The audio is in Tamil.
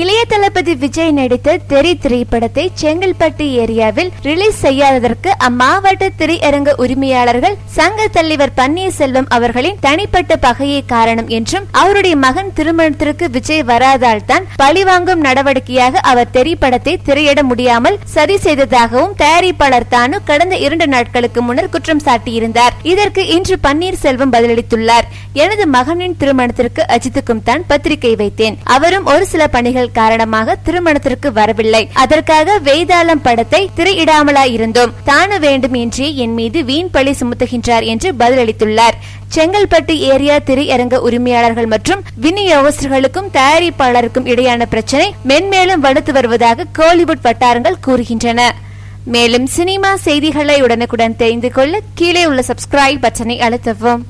இளைய தளபதி விஜய் நடித்த தெரி திரைப்படத்தை செங்கல்பட்டு ஏரியாவில் ரிலீஸ் செய்யாததற்கு அம்மாவட்ட திரையரங்க உரிமையாளர்கள் சங்க தலைவர் பன்னீர்செல்வம் அவர்களின் தனிப்பட்ட பகையே காரணம் என்றும் அவருடைய மகன் திருமணத்திற்கு விஜய் வராதால் தான் பழிவாங்கும் நடவடிக்கையாக அவர் திரைப்படத்தை திரையிட முடியாமல் சரி செய்ததாகவும் தயாரிப்பாளர் தானு கடந்த இரண்டு நாட்களுக்கு முன்னர் குற்றம் சாட்டியிருந்தார். இதற்கு இன்று பன்னீர்செல்வம் பதிலளித்துள்ளார். எனது மகனின் திருமணத்திற்கு அஜித்துக்கும் தான் பத்திரிகை வைத்தேன். அவரும் ஒரு சில பணிகள் காரணமாக திருமணத்திற்கு வரவில்லை. அதற்காக வேதாளம் படத்தை திரையிடாமலா இருந்தோம் தானு வேண்டும் என்றே என் மீது வீண் பழி சுமத்துகின்றார் என்று பதிலளித்துள்ளார். செங்கல்பட்டு ஏரியா திரையரங்க உரிமையாளர்கள் மற்றும் விநியோகஸ்தர்களுக்கும் தயாரிப்பாளருக்கும் இடையான பிரச்சனை மென்மேலும் வலுத்து வருவதாக கோலிவுட் வட்டாரங்கள் கூறுகின்றன. மேலும் சினிமா செய்திகளை உடனுக்குடன் தெரிந்து கொள்ள கீழே உள்ள சப்ஸ்கிரைப் பட்டனை அழுத்தவும்.